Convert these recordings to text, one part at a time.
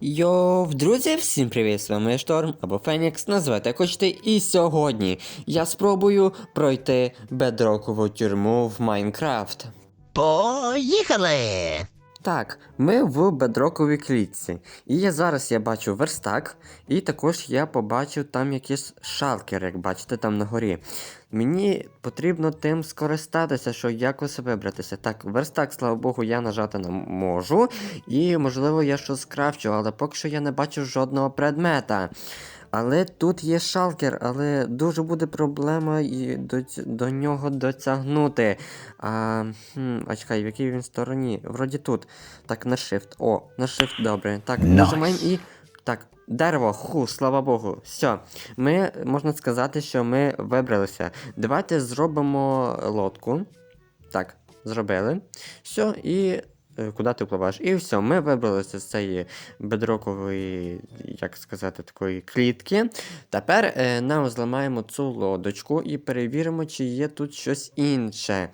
Йоу, друзі, всім привіт, з вами Шторм або Фенікс, називайте як хочете, і сьогодні я спробую пройти бедрокову тюрму в Майнкрафт. Поїхали! Так, ми в бедроковій клітці. І я зараз я бачу верстак, і також я побачив там якийсь шалкер, як бачите, там на горі. Мені потрібно тим скористатися, що якось вибратися. Так, верстак, слава Богу, я нажати не можу. І можливо я щось скрафчу, але поки що я не бачу жодного предмета. Але тут є шалкер, але дуже буде проблема і до, до нього дотягнути. А, хм, а чекай, в якій він стороні? Вроді тут. Так, на shift. О, на shift, добре. Так, Nice. нажимаємо і. Так, дерево, ху, слава Богу. Все. Ми, можна сказати, що ми вибралися. Давайте зробимо лодку. Так, зробили. Все, і. Е, Куди ти впливаєш? І все, ми вибралися з цієї бедрокової, як сказати, такої клітки. Тепер е, нам зламаємо цю лодочку і перевіримо, чи є тут щось інше.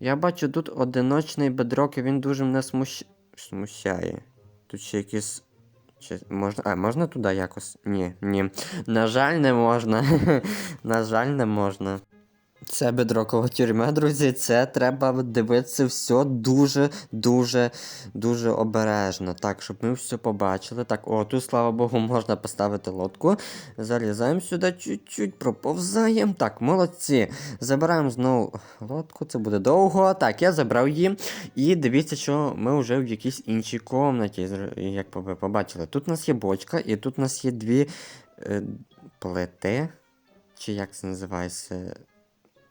Я бачу тут одиночний бедрок, і він дуже мене смущ... смущає. Тут ще якісь. Чи можна... А, можна туди якось? Ні, ні. На жаль, не можна. На жаль, не можна. Це бедрокова тюрма, друзі. Це треба дивитися все дуже, дуже, дуже обережно. Так, щоб ми все побачили. Так, о, тут, слава Богу, можна поставити лодку. Залізаємо сюди чуть-чуть, проповзаємо. Так, молодці. Забираємо знову лодку, це буде довго. Так, я забрав її. І дивіться, що ми вже в якійсь іншій комнаті, як ви побачили. Тут у нас є бочка, і тут у нас є дві е, плити. Чи як це називається?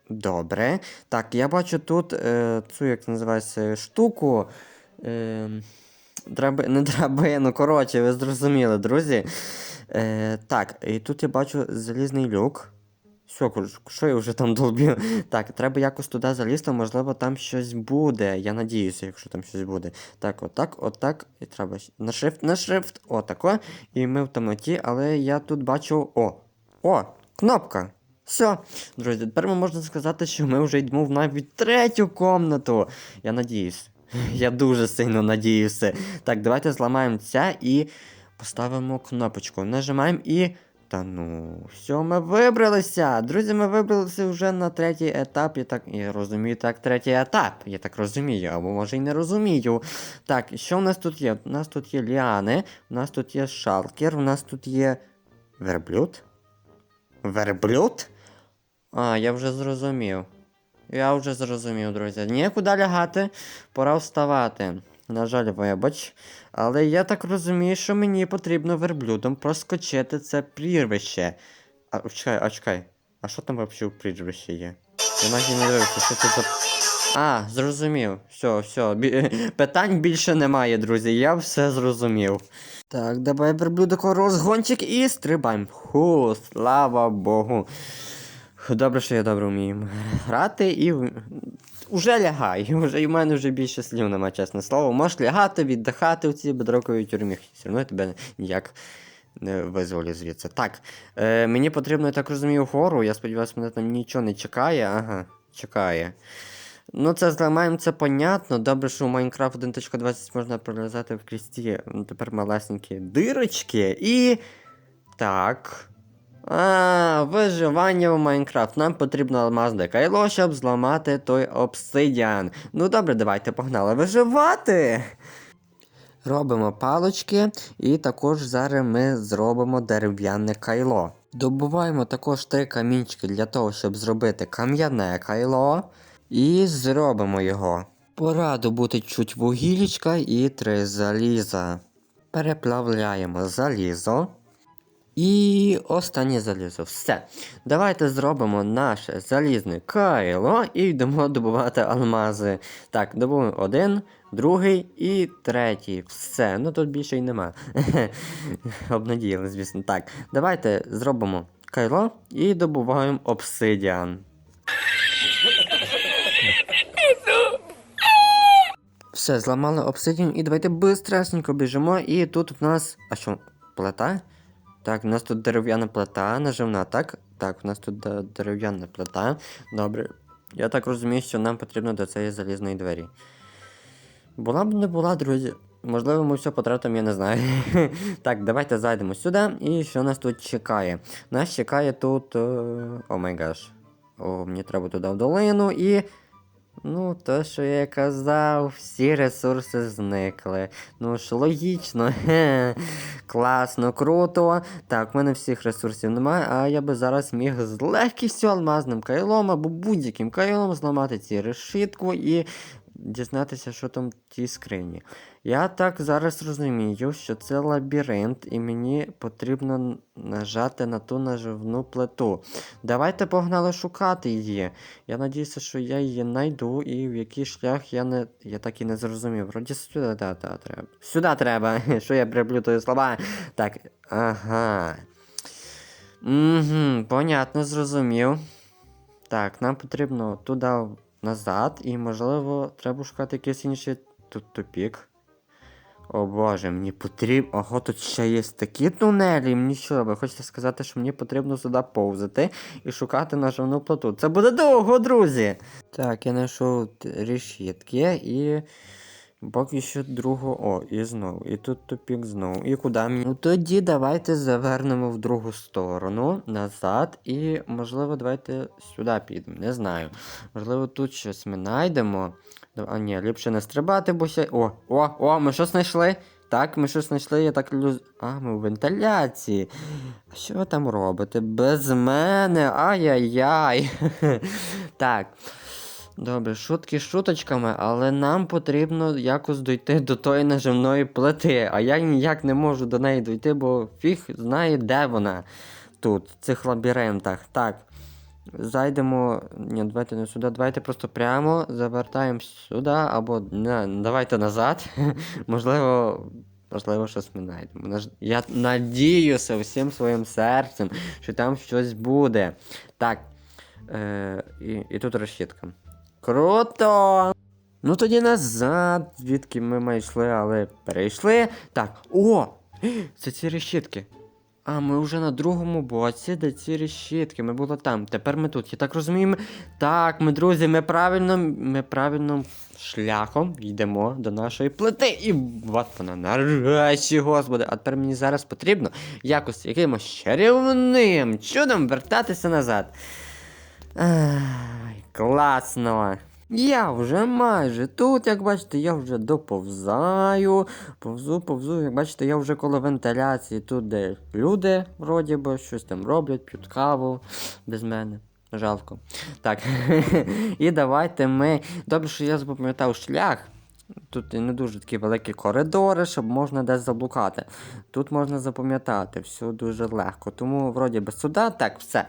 Добре. Так, я бачу тут е, цю, як це називається, штуку. Е, драби, не драбину, коротше, ви зрозуміли, друзі. Е, так, і тут я бачу залізний люк. Що, що я вже там долбів? Так, треба якось туди залізти, можливо, там щось буде. Я надіюся, якщо там щось буде. Так, отак, отак. І треба на шрифт, на шрифт. Отако. І ми в темноті, але я тут бачу. О! О! Кнопка! Все, друзі, тепер ми можна сказати, що ми вже йдемо в навіть третю комнату. Я надіюсь. Я дуже сильно надіюся. Так, давайте зламаємо ця і поставимо кнопочку. Нажимаємо і. Та ну, все, ми вибралися. Друзі, ми вибралися вже на третій етап. Я так я розумію, так, третій етап. Я так розумію, або може й не розумію. Так, що в нас тут є? У нас тут є ліани, у нас тут є шалкер, у нас тут є верблюд. Верблюд? А, я вже зрозумів. Я вже зрозумів, друзі. Нікуди лягати, пора вставати. На жаль, вибач. Але я так розумію, що мені потрібно верблюдом проскочити це прірвище. А чекай, а чекай. А що там взагалі у прірвищі є? Я навіть не дивився, що це за. А, зрозумів. Все, все. Бі... Питань більше немає, друзі. Я все зрозумів. Так, давай верблюдико розгончик і стрибаємо. Ху, слава Богу. Добре, що я добре вмію грати і. Уже лягай. Уже, і в мене вже більше слів нема, чесне слово. Можеш лягати, віддихати в цій бедроковій тюрмі. Все одно тебе ніяк не визволю звідси. Так. Е, мені потрібно, я так розумію, гору. Я сподіваюся, мене там нічого не чекає. Ага, чекає. Ну, це зламаємо, це понятно. Добре, що у Minecraft 1.20 можна пролізати в крісті ну, тепер малесенькі дирочки. І. Так. А, виживання в Майнкрафт. Нам потрібно алмазне кайло, щоб зламати той обсидіан. Ну добре, давайте погнали виживати. Робимо палочки, і також зараз ми зробимо дерев'яне кайло. Добуваємо також три камінчики для того, щоб зробити кам'яне кайло. І зробимо його. Пора добути чуть вугілічка і три заліза. Переплавляємо залізо. І останнє залізо. Все. Давайте зробимо наше залізне кайло і йдемо добувати алмази. Так, добуємо один, другий і третій. Все. Ну тут більше й нема. Обнадіяли, звісно. Так, давайте зробимо кайло і добуваємо обсидіан. Все, зламали обсидіан і давайте бистресенько біжимо. І тут в нас. А що? Плита? Так, у нас тут дерев'яна плита, наживна, так? Так, у нас тут дерев'яна плита. Добре. Я так розумію, що нам потрібно до цієї залізної двері. Була б не була, друзі. можливо, ми все потратимо, я не знаю. так, давайте зайдемо сюди. І що нас тут чекає? Нас чекає тут. е, О май гаш. О, мені треба туди в долину і. Ну, то, що я казав, всі ресурси зникли. Ну ж, логічно, хе. класно, круто. Так, в мене всіх ресурсів немає, а я би зараз міг з легкістю алмазним кайлом або будь-яким кайлом зламати ці решітку і дізнатися, що там в тій скрині. Я так зараз розумію, що це лабіринт, і мені потрібно нажати на ту наживну плиту. Давайте погнали шукати її. Я надіюся, що я її знайду, і в який шлях я не. Я так і не зрозумів. Вроді сюди да, да, треба. Сюди треба. Що я приплютаю слова? Так, ага. Угу, понятно, зрозумів. Так, нам потрібно туди назад, і, можливо, треба шукати якийсь інший тут тупік. О боже, мені потрібно. Ого, тут ще є такі тунелі. Мені що, ви хочете сказати, що мені потрібно сюди повзати і шукати наживну плату. Це буде довго, друзі. Так, я знайшов решітки і. Поки що другу. О, і знову. І тут тупік знову. І куди мені? Ну тоді давайте завернемо в другу сторону, назад, і, можливо, давайте сюди підемо. Не знаю. Можливо, тут щось ми знайдемо. А ні, ліпше не стрибати, бо. О, о, о, ми щось знайшли. Так, ми щось знайшли, я так люблю. А, ми у вентиляції. А що ви там робите? Без мене. Ай-яй-яй. так. Добре, шутки шуточками, але нам потрібно якось дойти до тої наживної плити. А я ніяк не можу до неї дойти, бо фіг знає, де вона тут, в цих лабіринтах. Так. Зайдемо. Ні, давайте не сюди, давайте просто прямо завертаємо сюди, або не, давайте назад. можливо, можливо, щось ми знайдемо. Я надіюся всім своїм серцем, що там щось буде. Так. Е, і, і тут решітка. Круто! Ну тоді назад, звідки ми ми йшли, але перейшли. Так, о! Це ці решітки. А, ми вже на другому боці, де ці решітки. Ми були там. Тепер ми тут. Я так розумію. Ми... Так, ми, друзі, ми правильно, ми правильним шляхом йдемо до нашої плити. І от вона нарешті, господи. А тепер мені зараз потрібно якось якимось чарівним чудом вертатися назад. Ай, класно. Я вже майже тут, як бачите, я вже доповзаю. Повзу, повзу, як бачите, я вже коло вентиляції, тут де люди, вроді би, щось там роблять, п'ють каву без мене. Жалко. Так. І давайте ми. Добре, що я запам'ятав шлях. Тут не дуже такі великі коридори, щоб можна десь заблукати. Тут можна запам'ятати, все дуже легко. Тому, вроді би, сюди, так, все.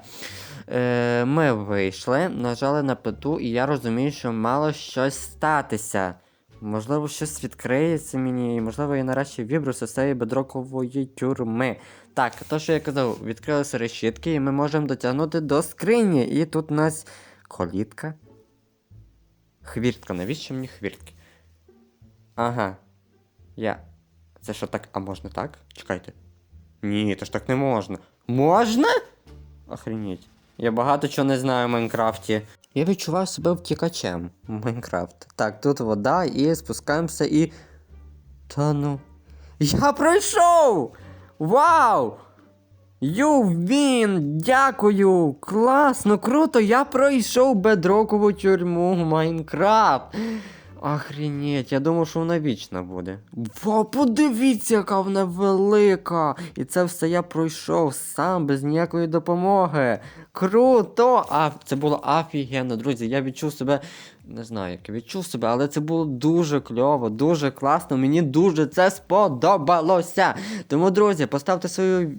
Е, ми вийшли, нажали на плиту, і я розумію, що мало щось статися. Можливо, щось відкриється мені, і можливо, я нарешті виберуся з цієї бедрокової тюрми. Так, то, що я казав, відкрилися решітки, і ми можемо дотягнути до скрині. І тут у нас колітка. Хвіртка, навіщо мені хвіртки? Ага. Я. Це що так? А можна так? Чекайте. Ні, то ж так не можна. Можна? Охренеть. Я багато чого не знаю в Майнкрафті. Я відчуваю себе втікачем в Майнкрафт. Так, тут вода і спускаємося і. Та ну. Я пройшов! Вау! Ю, він! Дякую! Класно, круто! Я пройшов бедрокову тюрму в Майнкрафт! Охренеть, я думав, що вона вічна буде. Во, подивіться, яка вона велика! І це все я пройшов сам без ніякої допомоги. Круто! А це було офігенно, друзі. Я відчув себе. Не знаю, як я відчув себе, але це було дуже кльово, дуже класно. Мені дуже це сподобалося. Тому, друзі, поставте свою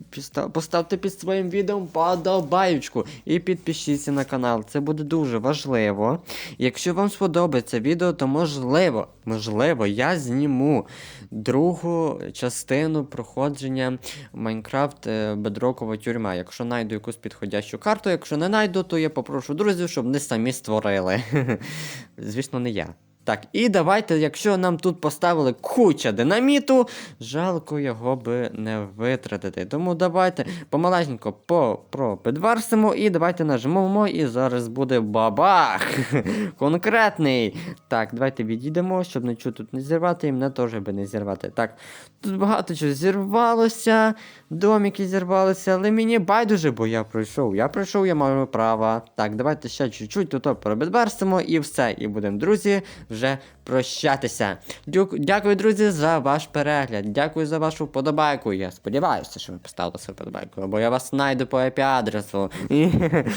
поставте під своїм відео подобаючку і підпишіться на канал. Це буде дуже важливо. Якщо вам сподобається відео, то можливо, можливо, я зніму другу частину проходження Майнкрафт е, Бедрокова тюрма. Якщо знайду якусь підходящу карту, якщо не знайду, то я попрошу друзів, щоб вони самі створили. Звісно, не я. Так, і давайте, якщо нам тут поставили куча динаміту, жалко його би не витратити. Тому давайте помаленько по пропідварсимо і давайте нажмемо, і зараз буде бабах! Конкретний. Так, давайте відійдемо, щоб нічого тут не зірвати, і мене теж би не зірвати. Так, тут багато чого зірвалося, домики зірвалися, але мені байдуже, бо я пройшов. Я пройшов, я маю право. Так, давайте ще чуть-чуть тут пробідберсимо і все. І будемо, друзі, вже прощатися. Дякую, друзі, за ваш перегляд. Дякую за вашу вподобайку. Я сподіваюся, що ви поставили свою вподобайку, бо я вас знайду по IP-адресу.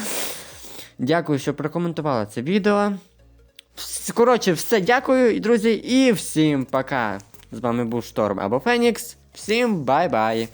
Дякую, що прокоментували це відео. Коротше, все, дякую, друзі, і всім пока. З вами був Шторм або Фенікс. Всім бай-бай.